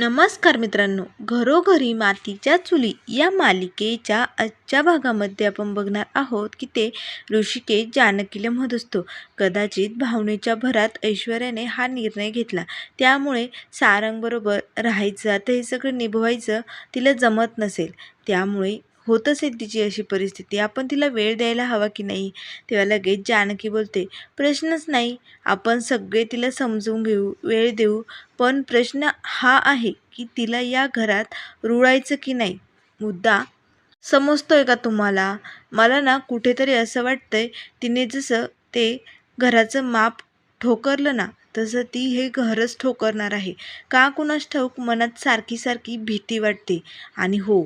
नमस्कार मित्रांनो घरोघरी मातीच्या चुली या मालिकेच्या आजच्या भागामध्ये आपण बघणार आहोत की ते ऋषिकेश जानकीला म्हणत असतो. कदाचित भावनेच्या भरात ऐश्वर्याने हा निर्णय घेतला. त्यामुळे सारंगबरोबर राहायचं आता हे सगळं निभवायचं तिला जमत नसेल. त्यामुळे होत असेल तिची अशी परिस्थिती. आपण तिला वेळ द्यायला हवा की नाही? तेव्हा लगेच जानकी बोलते प्रश्नच नाही. आपण सगळे तिला समजून घेऊ वेळ देऊ. पण प्रश्न हा आहे की तिला या घरात रुळायचं की नाही? मुद्दा समजतोय का तुम्हाला? मला ना कुठेतरी असं वाटतंय तिने जसं ते घराचं माप ठोकरलं ना तसं ती हे घरच ठोकरणार आहे. का कुणास ठाऊक मनात सारखी सारखी भीती वाटते. आणि हो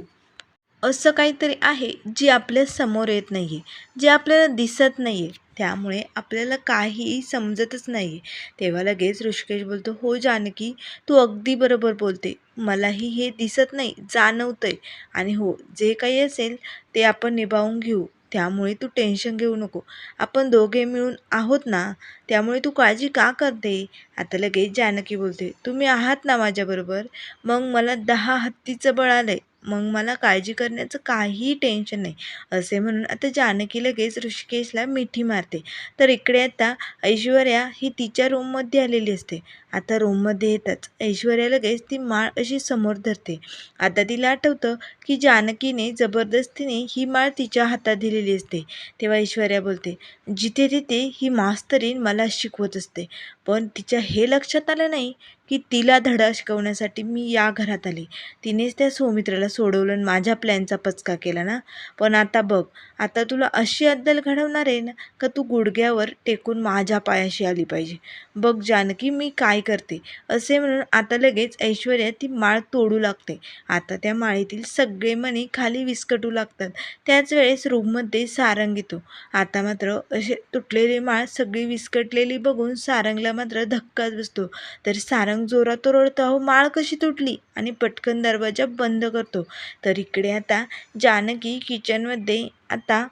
असं काहीतरी आहे जे आपल्यासमोर येत नाही आहे जे आपल्याला दिसत नाही आहे त्यामुळे आपल्याला काहीही समजतच नाही आहे तेव्हा लगेच ऋषिकेश बोलतो हो जानकी तू अगदी बरोबर बोलते. मलाही हे दिसत नाही जाणवतं आहे आणि हो जे काही असेल ते आपण निभावून घेऊ. त्यामुळे तू टेन्शन घेऊ नको. आपण दोघे मिळून आहोत ना त्यामुळे तू काळजी का करते? आता लगेच जानकी बोलते तुम्ही आहात ना माझ्याबरोबर मग मला दहा हत्तीचं बळ आलं आहे मग मला काळजी करण्याचं काहीही टेन्शन नाही. असे म्हणून आता जानकी लगेच ऋषिकेशला मिठी मारते. तर इकडे आता ऐश्वर्या ही तिच्या रूममध्ये आलेली असते. आता रूममध्ये येताच ऐश्वर्या लगेच ती माळ अशी समोर धरते. आता तिला आठवतं की जानकीने जबरदस्तीने ही माळ तिच्या हातात दिलेली असते. तेव्हा ऐश्वर्या बोलते जिथे तिथे ही मास्तरीन मला शिकवत असते. पण तिच्या हे लक्षात आलं नाही की तिला धडा शिकवण्यासाठी मी या घरात आले. तिनेच त्या सौमित्राला सोडवलं आणि माझ्या प्लॅनचा पचका केला ना. पण आता बघ आता तुला अशी अद्दल घडवणार आहे ना का तू गुडघ्यावर टेकून माझ्या पायाशी आली पाहिजे. बघ जानकी मी काय करते? असे म्हणून आता लगेच ऐश्वर्या ती माळ तोडू लागते. आता त्या माळीतील सगळे मणी खाली विस्कटू लागतात. त्याच वेळेस रूममध्ये सारंग येतो. आता मात्र असे तुटलेली माळ सगळी विस्कटलेली बघून सारंगला मात्र धक्काच बसतो. तर सारंग जोरात ओरडतो अहो माळ कशी तुटली? आणि पटकन दरवाजा बंद करतो. तर इकडे आता जानकी किचनमध्ये आता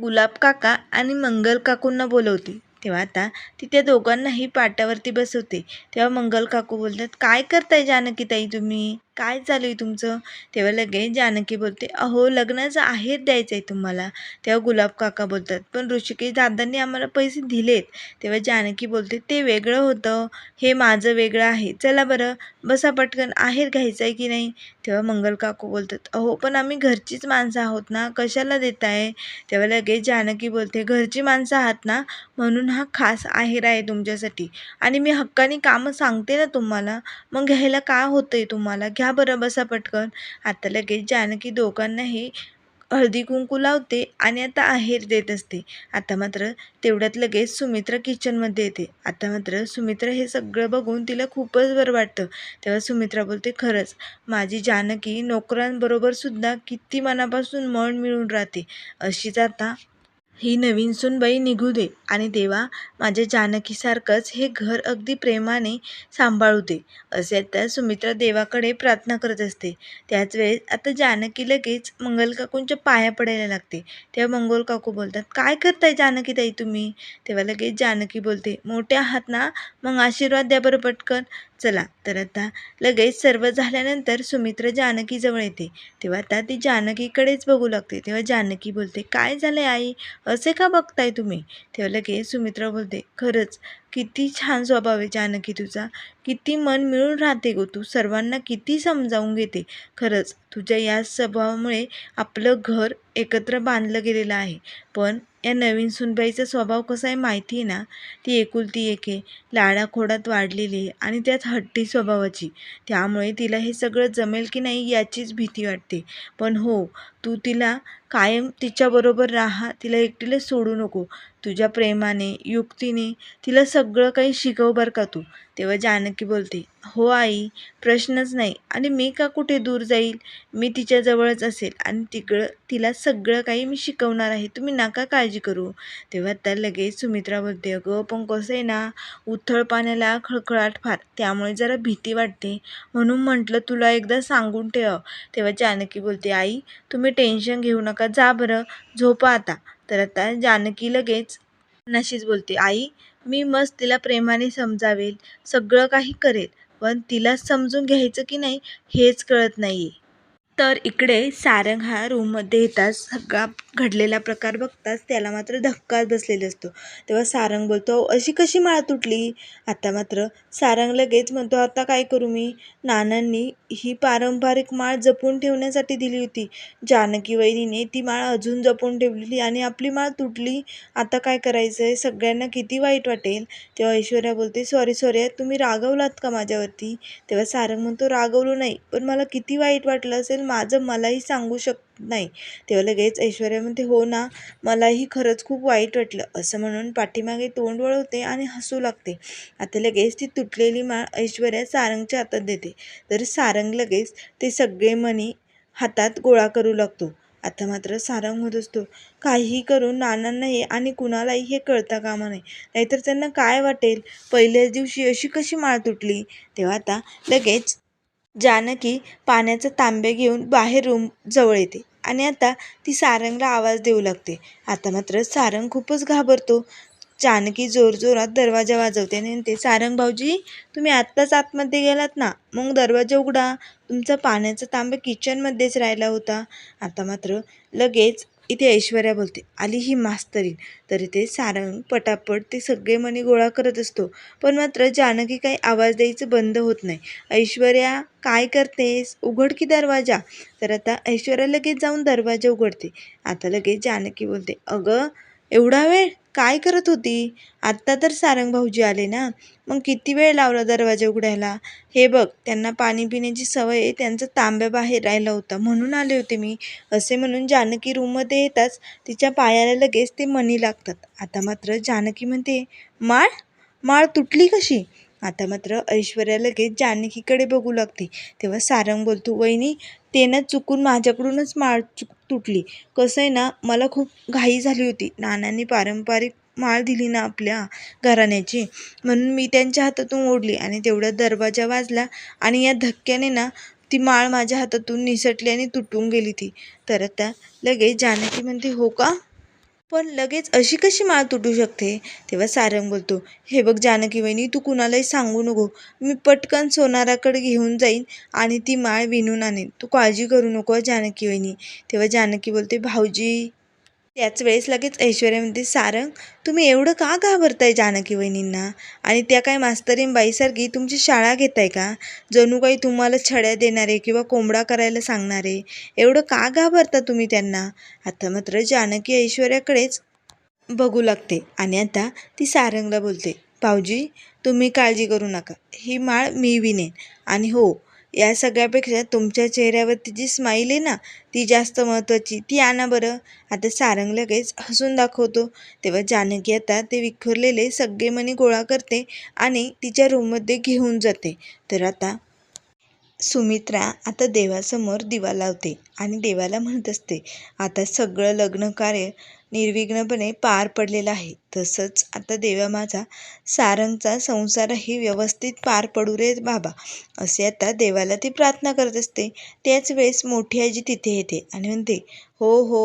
गुलाब काका आणि मंगल काकूंना बोलवते. तेव्हा आता ती त्या दोघांनाही पाट्यावरती बसवते. तेव्हा मंगल काकू बोलतात काय करताय जानकी ताई तुम्ही? काय चालू आहे तुमचं? तेव्हा लगेच जानकी बोलते अहो लग्नाचं आहेर द्यायचं आहे तुम्हाला. तेव्हा गुलाब काका बोलतात पण ऋषिकेश दादांनी आम्हाला पैसे दिलेत. तेव्हा जानकी बोलते ते वेगळं होतं. हे माझं वेगळं आहे. चला बरं. बसा पटकन. आहेर घ्यायचं आहे की नाही? तेव्हा मंगल काकू बोलतात अहो पण आम्ही घरचीच माणसं आहोत ना. कशाला देत आहे तेव्हा लगेच जानकी बोलते घरची माणसं आहात ना? म्हणून हा खास आहेर आहे तुमच्यासाठी. आणि मी हक्कानी कामं सांगते ना तुम्हाला. मग घ्यायला का होतं आहे तुम्हाला? घ्या बरं बसा पटकन. आता लगेच जानकी दोघांनाही हळदी कुंकू लावते आणि आता आहेर देत असते. आता मात्र तेवढ्यात लगेच सुमित्रा किचनमध्ये येते. आता मात्र सुमित्रा हे सगळं बघून तिला खूपच बरं वाटतं. तेव्हा सुमित्रा बोलते खरंच माझी जानकी नोकरांबरोबर सुद्धा किती मनापासून मन मिळून राहते. अशीच आता ही नवीन सूनबाई निघू दे आणि देवा माझ्या जानकीसारखंच हे घर अगदी प्रेमाने सांभाळू दे असे आता सुमित्रा देवाकडे प्रार्थना करत असते. त्याच वेळेस आता जानकी लगेच मंगलकाकूंच्या पाया पडायला लागते. तेव्हा मंगल काकू बोलतात काय करताय जानकी ताई तुम्ही? तेव्हा लगेच जानकी बोलते मोठ्या आहात ना मग आशीर्वाद द्या बरं पटकन. चला तर आता लगेच सर्व झाल्यानंतर सुमित्र जानकीजवळ येते. तेव्हा आता ती जानकीकडेच बघू लागते. तेव्हा जानकी बोलते काय झालं आई? असे का बघताय तुम्ही? तेव्हा लगेच सुमित्र बोलते खरंच किती छान स्वभाव आहे जानकी तुझा. किती मन मिळून राहते गो तू. सर्वांना किती समजावून घेते. खरंच तुझ्या या स्वभावामुळे आपलं घर एकत्र बांधलं गेलेलं आहे. पण या नवीन सुनबाईचा स्वभाव कसा आहे माहिती आहे ना? ती एकुलती एक आहे. लाडाखोडात वाढलेली आहे आणि त्यात हट्टी स्वभावाची. त्यामुळे तिला हे सगळं जमेल की नाही याचीच भीती वाटते. पण हो तू तिला कायम तिच्याबरोबर राहा. तिला एकटीला सोडू नको. तुझ्या प्रेमाने युक्तीने तिला सगळं काही शिकव बरं का तू? तेव्हा जानकी बोलते हो आई प्रश्नच नाही. आणि मी का कुठे दूर जाईल? मी तिच्याजवळच असेल आणि तिकडं तिला सगळं काही मी शिकवणार आहे. तुम्ही नका काळजी करू. तेव्हा त्या लगेच सुमित्रा बोलते अगं पण कसं आहे ना उथळ पाण्याला खळखळाट फार. त्यामुळे जरा भीती वाटते. म्हणून म्हटलं तुला एकदा सांगून ठेव. तेव्हा जानकी बोलते आई तुम्ही टेन्शन घेऊ नका. जा बरं. झोपा आता. तर आता जानकी लगेच नशीच बोलते आई मी मस्त तिला प्रेमाने समजावेल सगळं काही करेल पण तिला समजून घ्यायचं की नाही हेच कळत नाही तर इकडे सारंग हा रूममध्ये येताच सगळा घडलेला प्रकार बघताच त्याला मात्र धक्काच बसलेला असतो. तेव्हा सारंग बोलतो अशी कशी माळ तुटली? आता मात्र सारंग लगेच म्हणतो आता काय करू मी? नानांनी ही पारंपरिक माळ जपून ठेवण्यासाठी दिली होती. जानकी वहिनीने ती माळ अजून जपून ठेवलेली आणि आपली माळ तुटली. आता काय करायचं आहे सगळ्यांना किती वाईट वाटेल? तेव्हा ऐश्वर्या बोलते सॉरी सॉरी तुम्ही रागवलात का माझ्यावरती? तेव्हा सारंग म्हणतो रागवलो नाही पण मला किती वाईट वाटलं असेल माझं मलाही सांगू शकत नाही. तेव्हा लगेच ऐश्वर्या म्हणते हो ना मलाही खरंच खूप वाईट वाटलं. असं म्हणून पाठीमागे तोंड वळवते आणि हसू लागते. आता लगेच ती तुटलेली माळ ऐश्वर्या सारंगच्या हातात देते. तर सारंग लगेच ते सगळे मणी हातात गोळा करू लागतो. आता मात्र सारंग होत असतो. काहीही करून नानांना हे आणि कुणालाही हे कळता कामा नाही नाहीतर त्यांना काय वाटेल? पहिल्याच दिवशी अशी कशी माळ तुटली? तेव्हा आता लगेच जानकी पाण्याचा तांबे घेऊन बाहेर रूम जवळ येते आणि आता ती सारंगला आवाज देऊ लागते. आता मात्र सारंग खूपच घाबरतो. जानकी जोरजोरात दरवाजा वाजवते आणि म्हणते सारंग भाऊजी तुम्ही आत्ताच आतमध्ये गेलात ना? मग दरवाजा उघडा. तुमचा पाण्याचा तांबे किचनमध्येच राहिला होता. आता मात्र लगेच इथे ऐश्वर्या बोलते आली ही मास्तरीन तर इथे सारंग पटापट ते सगळे मणी गोळा करत असतो. पण मात्र जानकी काही आवाज द्यायचं बंद होत नाही. ऐश्वर्या काय करतेस? उघड की दरवाजा. तर आता ऐश्वर्या लगेच जाऊन दरवाजा उघडते. आता लगेच जानकी बोलते अगं एवढा वेळ काय करत होती? आत्ता तर सारंग भाऊजी आले ना. मग किती वेळ लावला दरवाजा उघडायला? हे बघ त्यांना पाणी पिण्याची सवय आहे त्यांचा तांब्या बाहेर राहिला होता. म्हणून आले होते मी. असे म्हणून जानकी रूममध्ये येताच तिच्या पायाला लगेच ते मणी लागतात. आता मात्र जानकी म्हणते माळ? माळ तुटली कशी? आता मात्र ऐश्वर्या लगेच जानकीकडे बघू लागते. तेव्हा सारंग बोलतो वहिनी ते ना चुकून माझ्याकडूनच माळ चुक तुटली. कसं आहे ना मला खूप घाई झाली होती. नानांनी पारंपरिक माळ दिली ना आपल्या घराण्याची. म्हणून मी त्यांच्या हातातून ओढली आणि तेवढा दरवाजा वाजला आणि या धक्क्याने ना ती माळ माझ्या हातातून निसटली आणि तुटून गेली ती. तर आता लगेच जानकी म्हणते हो का? पण लगेच अशी कशी माळ तुटू शकते? तेव्हा सारंग बोलतो हे बघ जानकी वहिनी तू कुणालाही सांगू नको. मी पटकन सोनाराकडे घेऊन जाईन आणि ती माळ विणून आणेन. तू काळजी करू नको जानकी वहिनी. तेव्हा जानकी बोलते भाऊजी त्याच वेळेस लगेच ऐश्वर्या म्हणते सारंग तुम्ही एवढं का घाबरताय जानकी वहिनींना? आणि त्या काय मास्तरीन बाईसारखी तुमची शाळा घेताय का? जणू काही तुम्हाला छड्या देणारे किंवा कोंबडा करायला सांगणारे? एवढं का घाबरता तुम्ही त्यांना? आता मात्र जानकी ऐश्वर्याकडेच बघू लागते आणि आता ती सारंगला बोलते भाऊजी तुम्ही काळजी करू नका. ही माळ मी विनेन आणि हो या सगळ्यापेक्षा तुमच्या चेहऱ्यावरती जी स्माईल आहे ना ती जास्त महत्त्वाची. ती आणा बरं. आता सारंग लगेच हसून दाखवतो. तेव्हा जानकी आता ते विखुरलेले सगळे मणी गोळा करते आणि तिच्या रूममध्ये घेऊन जाते. तर आता सुमित्रा आता देवासमोर दिवा लावते आणि देवाला म्हणत असते आता सगळं लग्न कार्य निर्विघ्नपणे पार पडलेला आहे. तसंच आता देवा माझा सारंगचा संसारही व्यवस्थित पार पडू रे बाबा असे आता देवाला ती प्रार्थना करत असते. त्याच वेळेस मोठी आजी तिथे येते आणि म्हणते हो हो.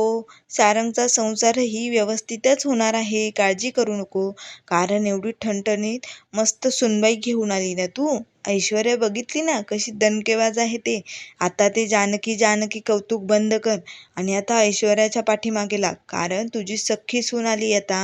सारंगचा संसारही व्यवस्थितच होणार आहे. काळजी करू नको. कारण एवढी ठणठणीत मस्त सुनबाई घेऊन आली ना तू? ऐश्वर्या बघितली ना कशी दणकेबाज आहे ते? आता ते जानकी जानकी कौतुक बंद कर. आणि आता ऐश्वर्याच्या पाठीमागे लाग. कारण तुझी सख्खी सून आली आता.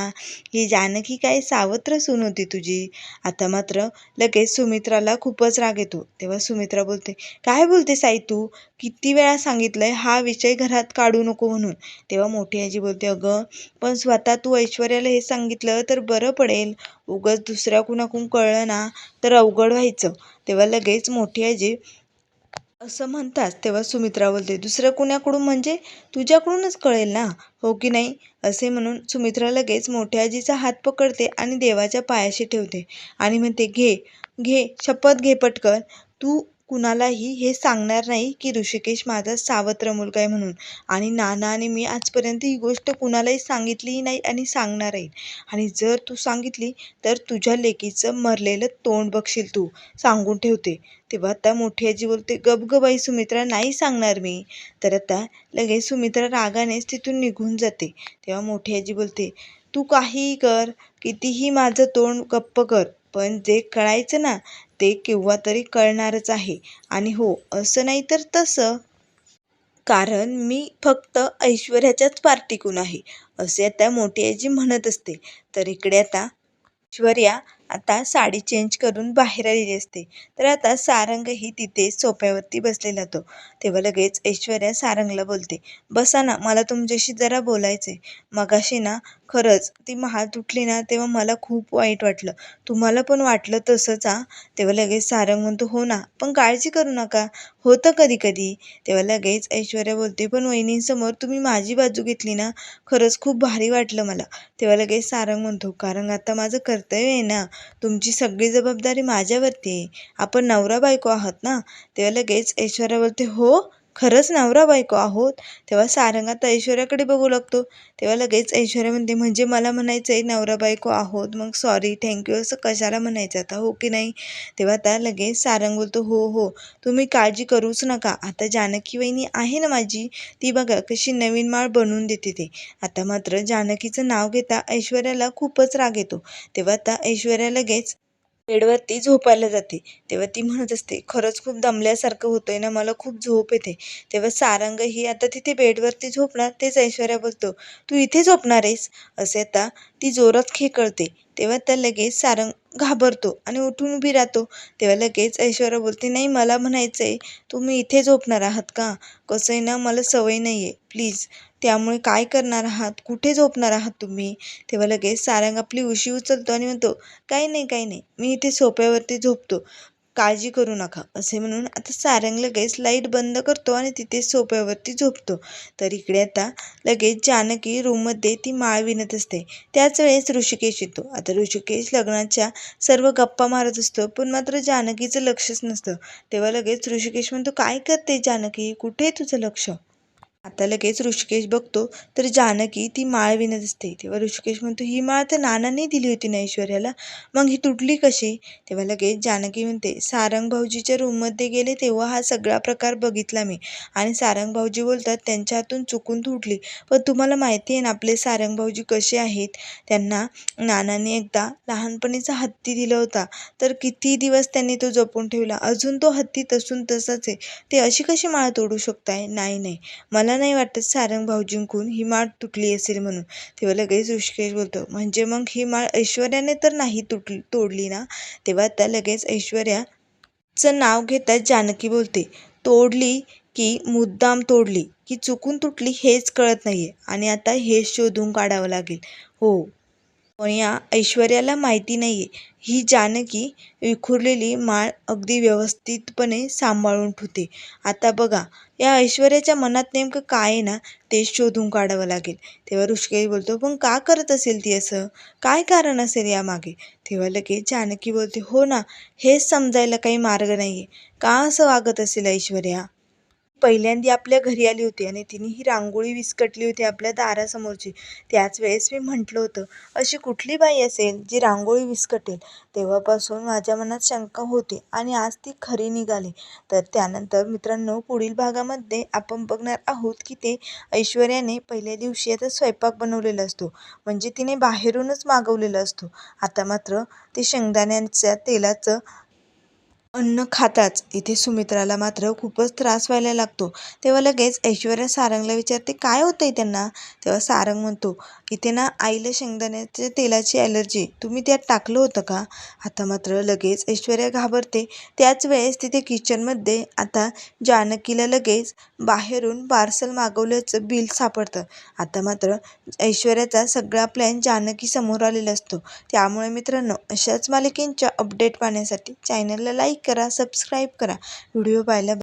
ही जानकी काय सावत्र सून होती तुझी? आता मात्र लगेच सुमित्राला खूपच राग येतो. तेव्हा सुमित्रा बोलते काय बोलते साई तू? किती वेळा सांगितलं आहे हा विषय घरात काढू नको म्हणून. तेव्हा मोठी आजी बोलते अगं पण स्वतः तू ऐश्वर्याला हे सांगितलं तर बरं पडेल. उगाच दुसऱ्या कुणाकडून कळलं ना तर अवघड व्हायचं. तेव्हा लगेच मोठी आजी असं म्हणताच तेव्हा सुमित्रा बोलते दुसऱ्या कुणाकडून म्हणजे? तुझ्याकडूनच कळेल ना हो की नाही? असे म्हणून सुमित्रा लगेच मोठ्या आजीचा हात पकडते आणि देवाच्या पायाशी ठेवते आणि म्हणते घे घे शपथ घे पटकन. तू कुणालाही हे सांगणार नाही की ऋषिकेश माझा सावत्र मुलगा आहे म्हणून. आणि नाना आणि मी आजपर्यंत ही गोष्ट कुणालाही सांगितलीही नाही आणि सांगणारही. आणि जर तू सांगितली तर तुझ्या लेकीचं मरलेलं तोंड बघशील तू सांगून ठेवते. तेव्हा आता मोठी आजी बोलते गबगबाई सुमित्रा नाही सांगणार मी. तर आता लगेच सुमित्रा रागानेच तिथून निघून जाते. तेव्हा मोठी आजी बोलते तू काहीही कर कितीही माझं तोंड गप्प कर पण जे कळायचं ना ते केव्हा तरी कळणारच आहे. आणि हो असं नाही तर तसं. कारण मी फक्त ऐश्वर्याच्याच पार्टीकून आहे असे आता मोठी आजी म्हणत असते. तर इकडे आता ऐश्वर्या आता साडी चेंज करून बाहेर आलेली असते. तर आता सारंगही तिथे सोप्यावरती बसलेला तो तेव्हा लगेच ऐश्वर्या सारंगला बोलते बसा ना मला तुमच्याशी जरा बोलायचं आहे मगाशी ना खरंच ती महाल तुटली ना तेव्हा मला खूप वाईट वाटलं. तुम्हाला पण वाटलं तसंच हा? तेव्हा लगेच सारंग म्हणतो हो ना पण काळजी करू नका. होतं कधी कधी तेव्हा लगेच ऐश्वर्या बोलते पण वहिनींसमोर तुम्ही माझी बाजू घेतली ना खरंच खूप भारी वाटलं मला. तेव्हा लगेच सारंग म्हणतो कारण आता माझं कर्तव्य आहे ना तुमची सगळी जबाबदारी माझ्यावरती आहे. आपण नवरा बायको आहात ना तेव्हा लगेच ऐश्वर्या बोलते हो खरंच नवरा बायको आहोत. तेव्हा सारंग आता ऐश्वर्याकडे बघू लागतो. तेव्हा लगेच ऐश्वर्या म्हणते म्हणजे मला म्हणायचं आहे नवरा बायको आहोत. मग सॉरी थँक्यू असं कशाला म्हणायचं आता? हो की नाही? तेव्हा आता लगेच सारंग बोलतो हो हो. तुम्ही काळजी करूच नका. आता जानकी वहिनी आहे ना माझी ती बघा कशी नवीन माळ बनवून देते ते. आता मात्र जानकीचं नाव घेता ऐश्वर्याला खूपच राग येतो. तेव्हा आता ऐश्वर्या लगेच बेडवरती झोपायला जाते. तेव्हा ती म्हणत असते खरंच खूप दमल्यासारखं होतंय ना मला खूप झोप येते. तेव्हा सारंग ही आता तिथे बेडवरती झोपणार तेच ऐश्वर्या बोलतो तू इथे झोपणार आहेस? असे आता ती जोरात खेकळते. तेव्हा त्या लगेच सारंग घाबरतो आणि उठून उभी राहतो. तेव्हा लगेच ऐश्वर्या बोलते नाही मला म्हणायचं आहे तुम्ही इथे झोपणार आहात का? कसं आहे ना मला सवय नाही आहे प्लीज त्यामुळे काय करणार आहात? कुठे झोपणार आहात तुम्ही? तेव्हा लगेच सारंग आपली उशी उचलतो आणि म्हणतो काही नाही काही नाही. मी इथे सोप्यावरती झोपतो. काळजी करू नका असे म्हणून आता सारंग लगेच लाइट बंद करतो आणि तिथे सोप्यावरती झोपतो. तर इकडे आता लगेच जानकी रूममध्ये ती माळ विणत असते. त्याच वेळेस ऋषिकेश येतो. आता ऋषिकेश लग्नाच्या सर्व गप्पा मारत असतो पण मात्र जानकीचं लक्षच नसतं. तेव्हा लगेच ऋषिकेश म्हणतो काय करते जानकी? कुठे आहे तुझं लक्ष? आता लगेच ऋषिकेश बघतो तर जानकी ती माळ विणत असते. तेव्हा ऋषिकेश म्हणतो ही माळ तर नानांनी दिली होती ना ऐश्वर्याला. मग ही तुटली कशी? तेव्हा लगेच जानकी म्हणते सारंग भाऊजीच्या रूममध्ये गेले तेव्हा हा सगळा प्रकार बघितला मी. आणि सारंग भाऊजी बोलतात त्यांच्या हातून चुकून तुटली. पण तुम्हाला माहिती आहे ना आपले सारंग भाऊजी कसे आहेत? त्यांना नानांनी एकदा लहानपणीचा हत्ती दिला होता. तर किती दिवस त्यांनी तो जपून ठेवला? अजून तो हत्ती तसून तसाच आहे. ते अशी कशी माळ तोडू शकताय? नाही नाही. मला मला नाही वाटत सारंग जिंकून ही माळ तुटली असेल म्हणून. तेव्हा लगेच ऋषिकेश बोलतो म्हणजे मग ही माळ ऐश्वर्याने तर नाही तुटली तोडली ना? तेव्हा त्या लगेच ऐश्वर्याचं नाव घेतात जानकी बोलते तोडली की मुद्दाम तोडली की चुकून तुटली हेच कळत नाही आहे आणि आता हेच शोधून काढावं लागेल. हो. पण या ऐश्वर्याला माहिती नाही आहे ही जानकी विखुरलेली माळ अगदी व्यवस्थितपणे सांभाळून ठेवते. आता बघा या ऐश्वर्याच्या मनात नेमकं काय आहे ना ते शोधून काढावं लागेल. तेव्हा ऋषिकेश बोलतो पण का करत असेल ती असं? काय कारण असेल यामागे? तेव्हा लगेच जानकी बोलते हो ना हेच समजायला काही मार्ग नाही आहे का असं वागत असेल ऐश्वर्या? पहिल्यांदा आपल्या घरी आली होती आणि तिने ही रांगोळी विस्कटली होती आपल्या दारासमोरची. त्याच वेळेस मी म्हटलं होतं अशी कुठली बाई असेल जी रांगोळी विस्कटेल? तेव्हापासून माझ्या मनात शंका होती आणि आज ती खरी निघाली. तर त्यानंतर मित्रांनो पुढील भागामध्ये आपण बघणार आहोत की ते ऐश्वर्याने पहिल्या दिवशी आता स्वयंपाक बनवलेला असतो. म्हणजे तिने बाहेरूनच मागवलेला असतो. आता मात्र ते शेंगदाण्यांच्या तेलाचं अन्न खाताच. इथे सुमित्राला मात्र खूपच त्रास व्हायला लागतो. तेव्हा लगेच ऐश्वर्या सारंगला विचारते काय होतंय त्यांना? तेव्हा सारंग म्हणतो इथे ना आईला शेंगदाण्याच्या तेलाची ॲलर्जी तुम्ही त्यात टाकलं होतं का? आता मात्र लगेच ऐश्वर्या घाबरते. त्याच वेळेस तिथे किचनमध्ये आता जानकीला लगेच बाहेरून पार्सल मागवल्याचं बिल सापडतं. आता मात्र ऐश्वर्याचा सगळा प्लॅन जानकी समोर आलेला असतो. त्यामुळे मित्रांनो अशाच मालिकेंच्या अपडेट पाहण्यासाठी चॅनलला लाईक करा सबस्क्राईब करा. व्हिडिओ पाहिल्या